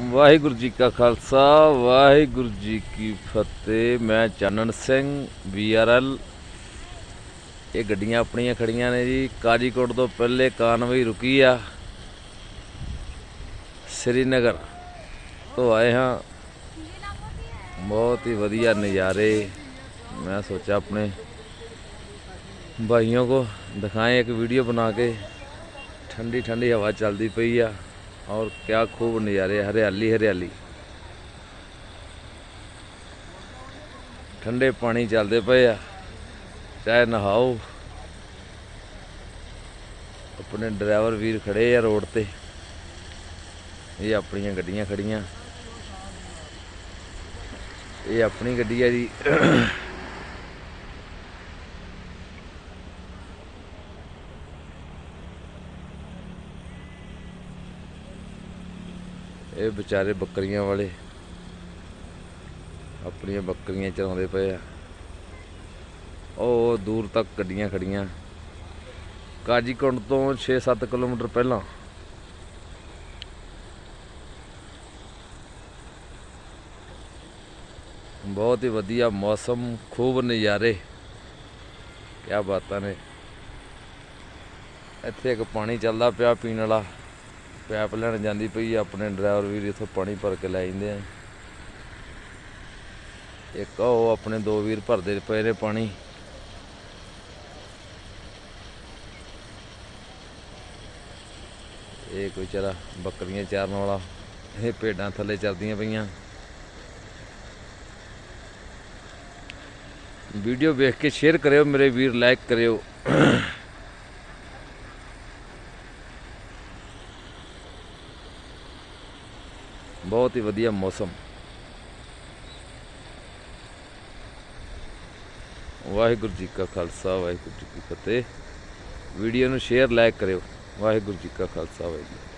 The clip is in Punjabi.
ਵਾਹਿਗੁਰੂ ਜੀ ਕਾ ਖਾਲਸਾ, ਵਾਹਿਗੁਰੂ ਜੀ ਕੀ ਫਤਿਹ। ਮੈਂ ਚਾਨਣ ਸਿੰਘ ਵੀਆਰਐਲ ਇਹ ਗੱਡੀਆਂ ਆਪਣੀਆਂ ਖੜੀਆਂ ਨੇ ਜੀ। ਕਾਜੀਕੋਟ ਤੋਂ ਪਹਿਲੇ ਕਾਨਵਈ ਰੁਕੀ ਆ। ਸ੍ਰੀਨਗਰ ਤੋਂ ਆਏ ਹਾਂ। ਬਹੁਤ ਹੀ ਵਧੀਆ ਨਜ਼ਾਰੇ। ਮੈਂ ਸੋਚਿਆ ਆਪਣੇ ਭਾਈਆਂ ਕੋ ਦਿਖਾਏ, ਇੱਕ ਵੀਡੀਓ ਬਣਾ ਕੇ। ਠੰਡੀ ਠੰਡੀ ਹਵਾ ਚੱਲਦੀ ਪਈ ਆ। और क्या खूब नज़ारे हरियाली हरियाली ठंडे पानी चलते पे आ चाहे नहाओ अपने ड्राइवर वीर खड़े आ रोड ते ਇਹ ਆਪਣੀਆਂ ਗੱਡੀਆਂ ਖੜੀਆਂ ਇਹ ਆਪਣੀ ਗੱਡੀ ਹੈ ਜੀ ਇਹ ਵਿਚਾਰੇ ਬੱਕਰੀਆਂ ਵਾਲੇ। ਆਪਣੀਆਂ ਬੱਕਰੀਆਂ ਚਰਾਉਂਦੇ ਪਏ ਆ। ਉਹ ਦੂਰ ਤੱਕ ਗੱਡੀਆਂ ਖੜੀਆਂ। ਕਾਜੀਕੁੰਡ ਤੋਂ 6-7 ਕਿਲੋਮੀਟਰ ਪਹਿਲਾਂ। ਬਹੁਤ ਹੀ ਵਧੀਆ ਮੌਸਮ, ਖੂਬ ਨਜ਼ਾਰੇ। ਕੀ ਬਾਤਾਂ ਨੇ। ਇੱਥੇ ਇੱਕ ਪਾਣੀ ਚੱਲਦਾ ਪਿਆ ਪੀਣ ਵਾਲਾ। ਪੈਪ ਲੈਣ ਜਾਂਦੀ ਪਈ ਆਪਣੇ ਡਰਾਈਵਰ ਵੀਰ ਇੱਥੋਂ ਪਾਣੀ ਭਰ ਕੇ ਲੈ ਜਾਂਦੇ ਆ। ਇੱਕ ਉਹ ਆਪਣੇ ਦੋ ਵੀਰ ਭਰਦੇ ਪਏ ਨੇ ਪਾਣੀ। ਇਹ ਕੋਈ ਚਲਾ ਬੱਕਰੀਆਂ ਚਾਰਨ ਵਾਲਾ, ਇਹ ਭੇਡਾਂ ਥੱਲੇ ਚਰਦੀਆਂ ਪਈਆਂ। ਵੀਡੀਓ ਵੇਖ ਕੇ ਸ਼ੇਅਰ ਕਰਿਓ, ਮੇਰੇ ਵੀਰ ਲਾਈਕ ਕਰਿਓ। ਬਹੁਤ ਹੀ ਵਧੀਆ ਮੌਸਮ। ਵਾਹਿਗੁਰੂ ਜੀ ਕਾ ਖਾਲਸਾ, ਵਾਹਿਗੁਰੂ ਜੀ ਕੀ ਫਤਿਹ। ਵੀਡੀਓ ਨੂੰ ਸ਼ੇਅਰ ਲਾਈਕ ਕਰਿਓ। ਵਾਹਿਗੁਰੂ ਜੀ ਕਾ ਖਾਲਸਾ, ਵਾਹਿਗੁਰੂ